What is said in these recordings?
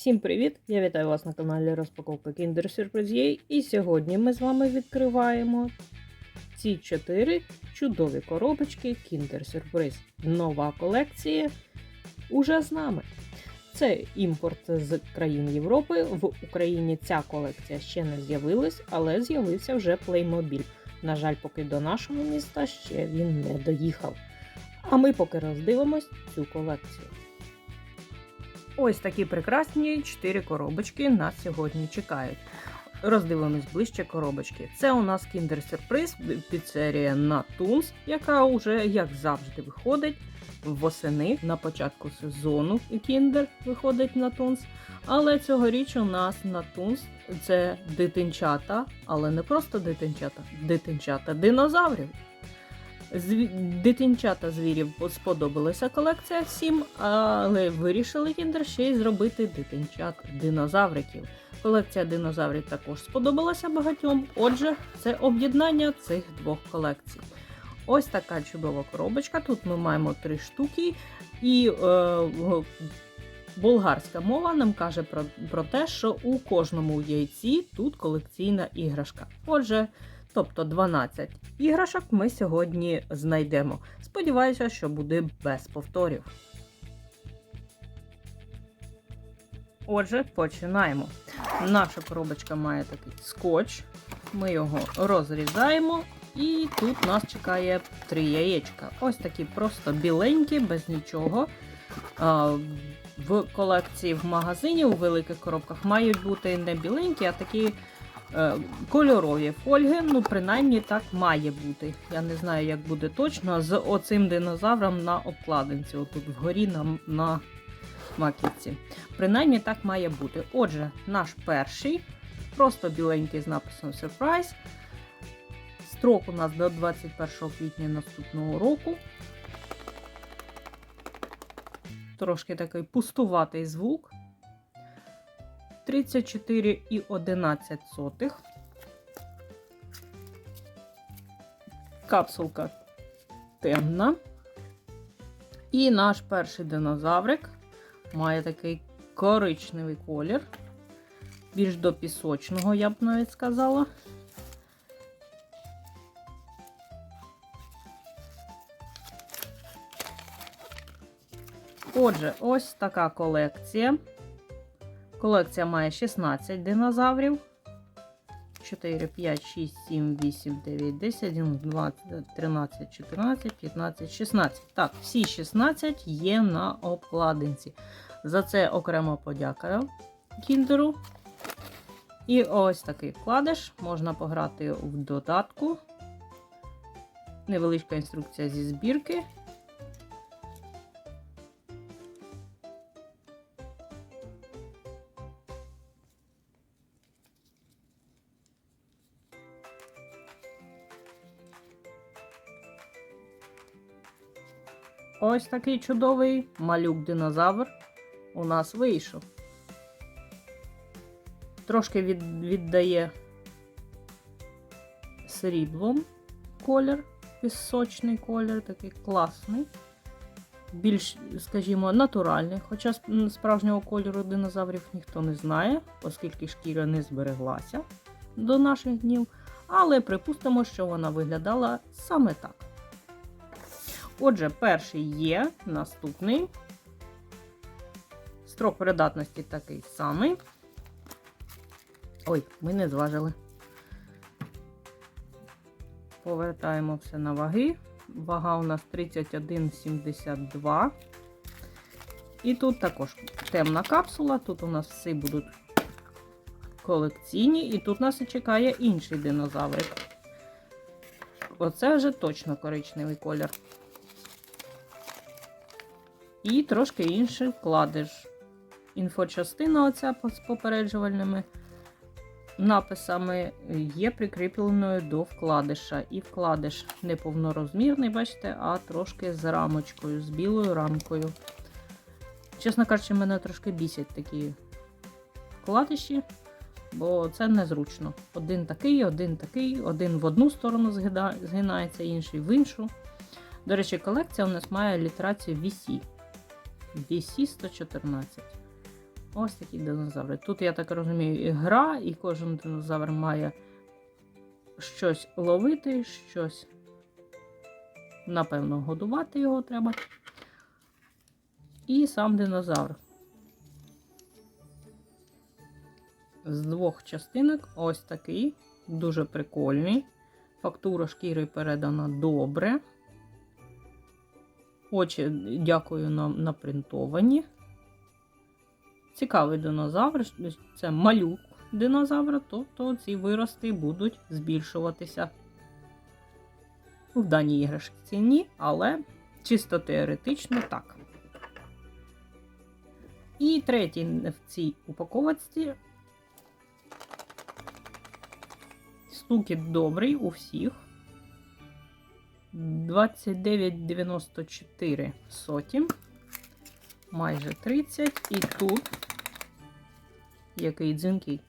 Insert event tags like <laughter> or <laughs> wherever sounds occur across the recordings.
Всім привіт! Я вітаю вас на каналі Розпаковка Kinder Surprise І сьогодні ми з вами відкриваємо ці чотири чудові коробочки Kinder Surprise. Нова колекція уже з нами. Це імпорт з країн Європи. В Україні ця колекція ще не з'явилась, але з'явився вже Playmobil. На жаль, поки до нашого міста ще він не доїхав. А ми поки роздивимось цю колекцію. Ось такі прекрасні чотири коробочки нас сьогодні чекають. Роздивимось ближче коробочки. Це у нас Surprise піцерія на Тунс, яка вже, як завжди, виходить восени на початку сезону Kinder виходить на Тунс. Але цьогоріч у нас на це дитинчата, але не просто дитинчата, дитинчата динозаврів. Зві... Дитинчата звірів сподобалася колекція всім, але вирішили кіндер ще й зробити дитинчат динозавриків. Колекція динозаврів також сподобалася багатьом. Отже, це об'єднання цих двох колекцій. Ось така чудова коробочка. Тут ми маємо три штуки, і е, болгарська мова нам каже про, про те, що у кожному яйці тут колекційна іграшка. Отже, Тобто 12 іграшок ми сьогодні знайдемо. Сподіваюся, що буде без повторів. Отже, починаємо. Наша коробочка має такий скотч. Ми його розрізаємо, і тут нас чекає три яєчка. Ось такі просто біленькі, без нічого. В колекції в магазині у великих коробках мають бути не біленькі, а такі кольорові фольги, ну, принаймні так має бути. Я не знаю, як буде точно, з оцим динозавром на обкладинці, отут вгорі на на маківці. Принаймні так має бути. Отже, наш перший, просто біленький з написом Surprise. Строк у нас до 21 квітня наступного року. Трошки такий пустуватий звук. 34,11. Капсулка темна. І наш перший динозаврик має такий коричневий колір, більш до пісочного, я б навіть сказала. Отже, ось така колекція. Колекція має 16 динозаврів. 4, 5, 6, 7, 8, 9, 10, 11, 12, 13, 14, 15, 16. Так, всі 16 є на обкладинці. За це окремо подяка кіндеру. І ось такий вкладиш. Можна пограти в додатку. Невеличка інструкція зі збірки. Ось такий чудовий малюк-динозавр у нас вийшов. Трошки від, віддає сріблом колір, пісочний колір, такий класний. Більш, скажімо, натуральний. Хоча справжнього кольору динозаврів ніхто не знає, оскільки шкіра не збереглася до наших днів. Але припустимо, що вона виглядала саме так. Отже, перший є, наступний. Строк придатності такий самий. Ой, ми не зважили. Повертаємо все на ваги. Вага у нас 31,72. І тут також темна капсула. Тут у нас всі будуть колекційні, і тут нас чекає інший динозаврик. Оце вже точно коричневий колір. І трошки інший вкладиш. Інфочастина оця з попереджувальними написами є прикріпленою до вкладиша. І вкладиш не повнорозмірний, бачите, а трошки з рамочкою, з білою рамкою. Чесно кажучи, мене трошки бісять такі вкладиші, бо це незручно. Один такий, один такий, один в одну сторону згинається, інший в іншу. До речі, колекція у нас має літерацію VC. DC 114. Ось такі динозаври. Тут, я так розумію, і гра, і кожен динозавр має щось ловити, щось, напевно, годувати його треба. І сам динозавр. З двох частинок ось такий, дуже прикольний. Фактура шкіри передана добре. Очі, дякую, нам напринтовані. Цікавий динозавр. Це малюк динозавра, тобто ці вирости будуть збільшуватися в даній іграшці ні, але чисто теоретично так. І третій в цій упаковочці. Стукіт добрий у всіх. 29,94 соті. Майже 30. І тут який дзвінкий.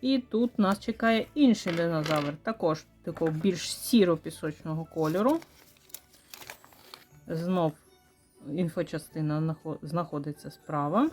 І тут нас чекає інший динозавр. Також такого більш сіро-пісочного кольору. Знов інфочастина знаходиться справа.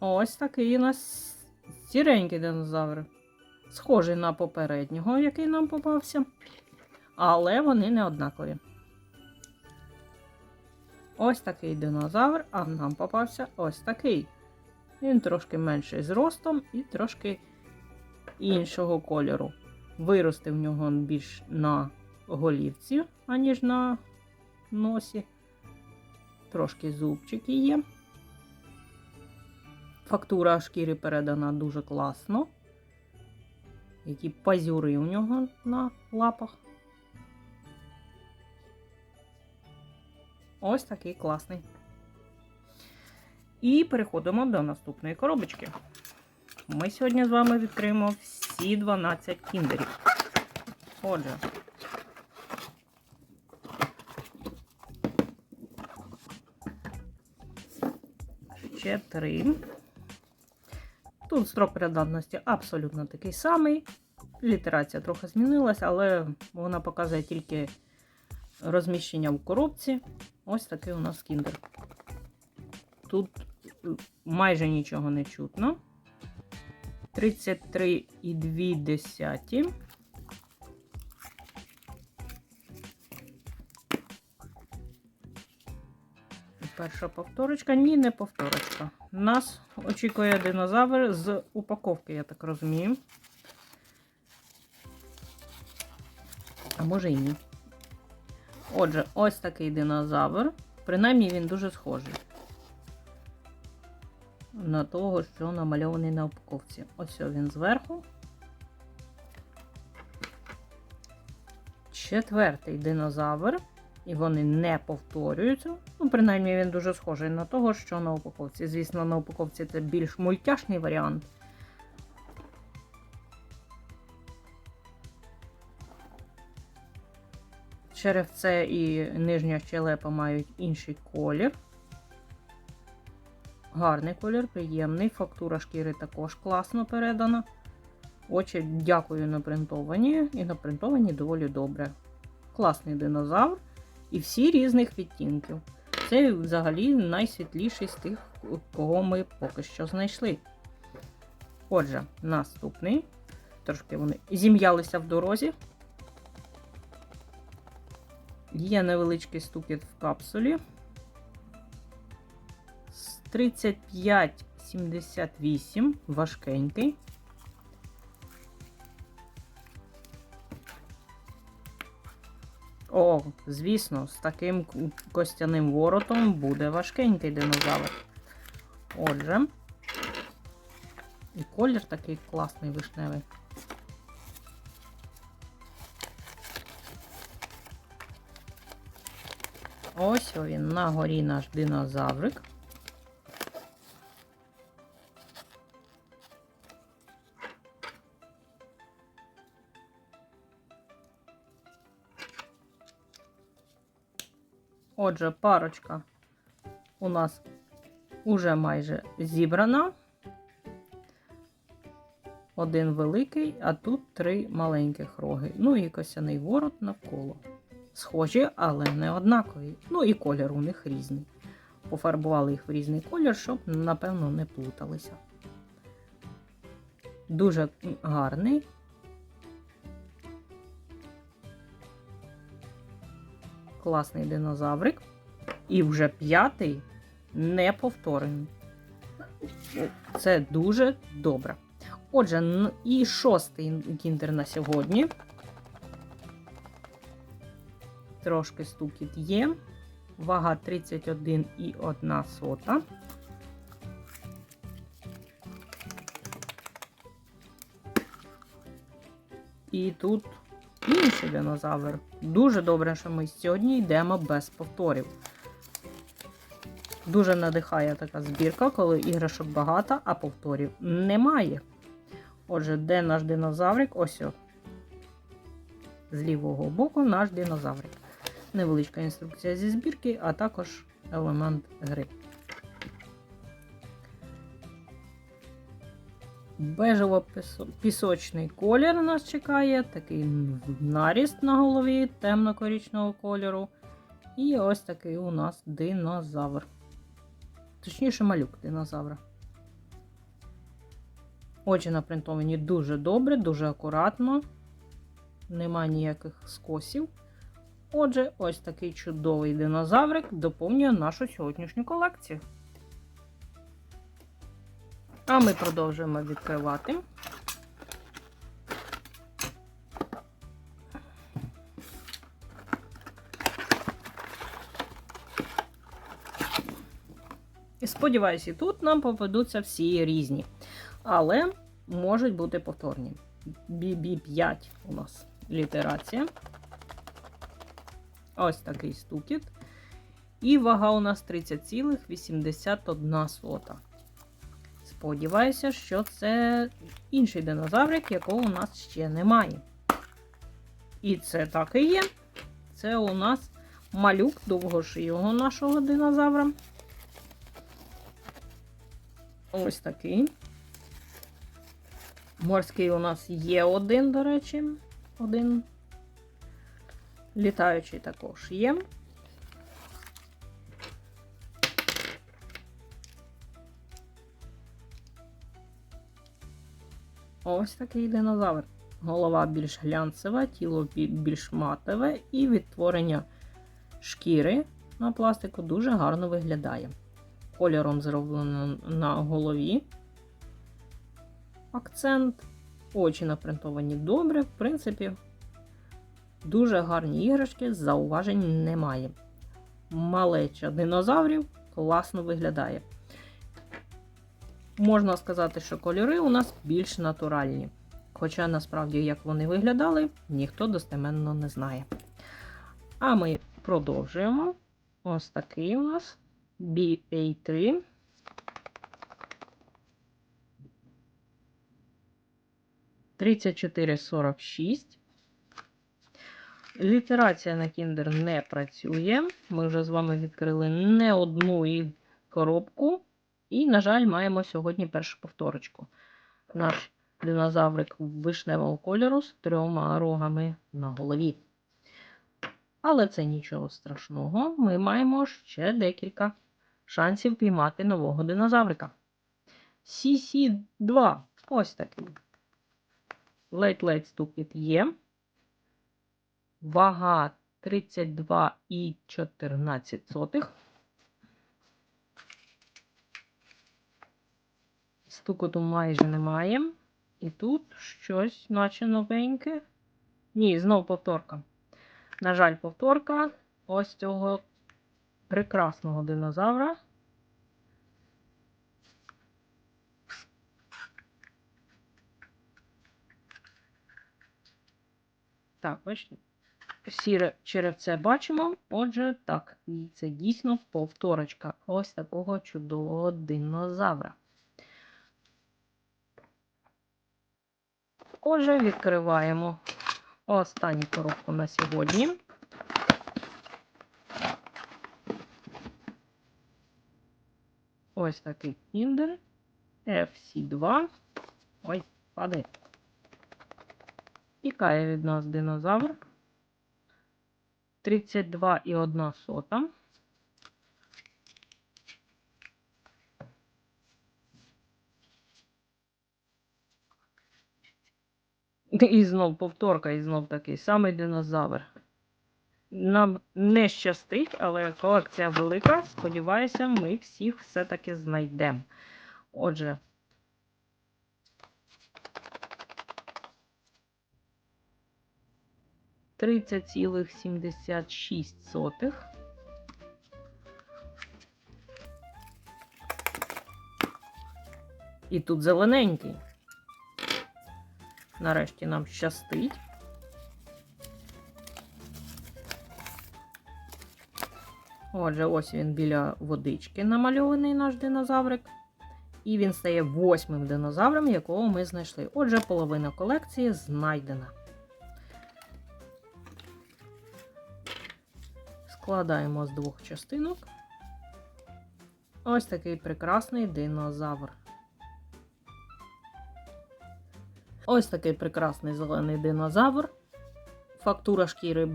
Ось такий у нас сіренький динозавр. Схожий на попереднього, який нам попався. Але вони не однакові. Ось такий динозавр, а нам попався ось такий. Він трошки менший зростом і трошки іншого кольору. Вирости в нього більш на голівці, аніж на носі. Трошки зубчики є. Фактура шкіри передана дуже класно. Які пазюри у нього на лапах. Ось такий класний. І переходимо до наступної коробочки. Ми сьогодні з вами відкриємо всі 12 кіндерів. Отже. Ще три. Тут строк придатності абсолютно такий самий. Літерація трохи змінилася, але вона показує тільки розміщення в коробці. Ось такий у нас кіндер. Тут е, майже нічого не чутно. 33,2. Перша повторочка. Ні, не повторочка. Нас очікує динозавр з упаковки, я так розумію. А може і ні. Отже, ось такий динозавр. Принаймні він дуже схожий на того, що намальований на упаковці. Ось він зверху. Четвертий динозавр. І вони не повторюються. Ну, принаймні, він дуже схожий на того, що на упаковці. Звісно, на упаковці це більш мультяшний варіант. Черевце і нижня щелепа мають інший колір. Гарний колір, приємний. Фактура шкіри також класно передана. Очі, дякую, напринтовані. І напринтовані доволі добре. Класний динозавр. І всі різних відтінків. Це взагалі найсвітліший з тих, кого ми поки що знайшли. Отже, наступний. Трошки вони зім'ялися в дорозі. Є невеличкий стукіт в капсулі. 35,78 важкенький. О, звісно, з таким костяним воротом буде важкенький динозавр. Отже, і колір такий класний вишневий. Ось він на горі наш динозаврик. Отже, парочка у нас уже майже зібрана. Один великий, а тут три маленьких роги. Ну і косяний ворот навколо. схожі, але не однакові. Ну і колір у них різний. Пофарбували їх в різний колір, щоб, напевно, не плуталися. Дуже гарний. Класний динозаврик. І вже п'ятий неповторений. Це дуже добре. Отже, і шостий кіндер на сьогодні. Трошки стукіт є. Вага 31,1 сота. І тут інший динозавр. Дуже добре, що ми сьогодні йдемо без повторів. Дуже надихає така збірка, коли іграшок багато, а повторів немає. Отже, де наш динозаврик? Ось. о. З лівого боку наш динозаврик. Невеличка інструкція зі збірки, а також елемент гри. Бежево-пісочний колір нас чекає, такий наріст на голові темно-корічного кольору. І ось такий у нас динозавр. Точніше, малюк динозавра. Очі напринтовані дуже добре, дуже акуратно. Нема ніяких скосів. Отже, ось такий чудовий динозаврик доповнює нашу сьогоднішню колекцію. А ми продовжуємо відкривати. І сподіваюся, тут нам попадуться всі різні. Але можуть бути повторні. BB5 у нас літерація. Ось такий стукіт. І вага у нас 30,81. Сподіваюся, що це інший динозаврик, якого у нас ще немає. І це так і є. Це у нас малюк довгошийого нашого динозавра. Ось такий. Морський у нас є один, до речі, один. Літаючий також є. Ось такий динозавр. Голова більш глянцева, тіло більш матове і відтворення шкіри на пластику дуже гарно виглядає. Кольором зроблено на голові. Акцент. Очі напринтовані добре. В принципі, дуже гарні іграшки, зауважень немає. Малеча динозаврів класно виглядає. Можна сказати, що кольори у нас більш натуральні. Хоча насправді, як вони виглядали, ніхто достеменно не знає. А ми продовжуємо. Ось такий у нас BA3. Тридцять чотири сорок шість. Літерація на Кіндер не працює. Ми вже з вами відкрили не одну коробку. І, на жаль, маємо сьогодні першу повторочку. Наш динозаврик вишневого кольору з трьома рогами на голові. Але це нічого страшного. Ми маємо ще декілька шансів піймати нового динозаврика. CC2. Ось такий. Ледь-ледь стукіт є. Вага 32,14. Стукоту майже немає. І тут щось, наче новеньке. Ні, знов повторка. На жаль, повторка ось цього прекрасного динозавра. Так, бачите, сіре черевце бачимо. Отже, так, і це дійсно повторочка ось такого чудового динозавра. Отже, відкриваємо останню коробку на сьогодні. Ось такий Kinder FC2. Ой, падає. Тікає від нас динозавр. 32,1 сота. <laughs> І знов повторка, і знов такий самий динозавр. Нам не щастить, але колекція велика. Сподіваюся, ми всіх все-таки знайдемо. Отже, тридцять цілих сімдесят шість сотих. І тут зелененький. Нарешті нам щастить. Отже, ось він біля водички намальований наш динозаврик. І він стає восьмим динозавром, якого ми знайшли. Отже, половина колекції знайдена. Складаємо з двох частинок. Ось такий прекрасний динозавр. Ось такий прекрасний зелений динозавр. Фактура шкіри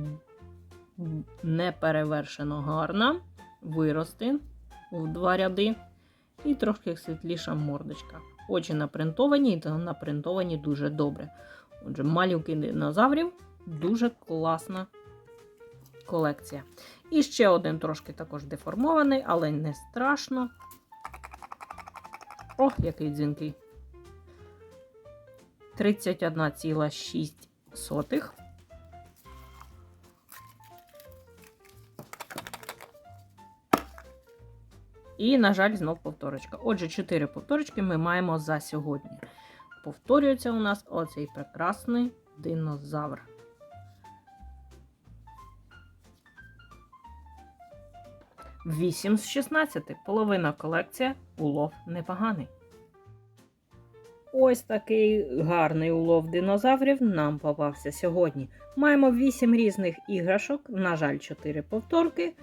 не перевершено гарна. Вирости в два ряди. І трошки світліша мордочка. Очі напринтовані, і напринтовані дуже добре. Отже, малюки динозаврів дуже класна колекція. І ще один трошки також деформований, але не страшно. О, який дзвінкий. 31,6. І, на жаль, знов повторочка. Отже, 4 повторочки ми маємо за сьогодні. Повторюється у нас оцей прекрасний динозавр. Вісім з 16. Половина колекція. Улов непоганий. Ось такий гарний улов динозаврів нам попався сьогодні. Маємо 8 різних іграшок, на жаль, 4 повторки.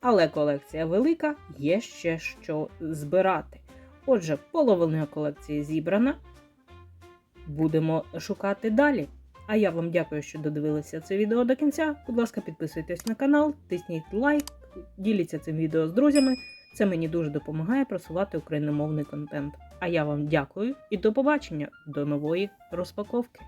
Але колекція велика, є ще що збирати. Отже, половина колекції зібрана. Будемо шукати далі. А я вам дякую, що додивилися це відео до кінця. Будь ласка, підписуйтесь на канал, тисніть лайк, діліться цим відео з друзями. Це мені дуже допомагає просувати україномовний контент. А я вам дякую і до побачення до нової розпаковки.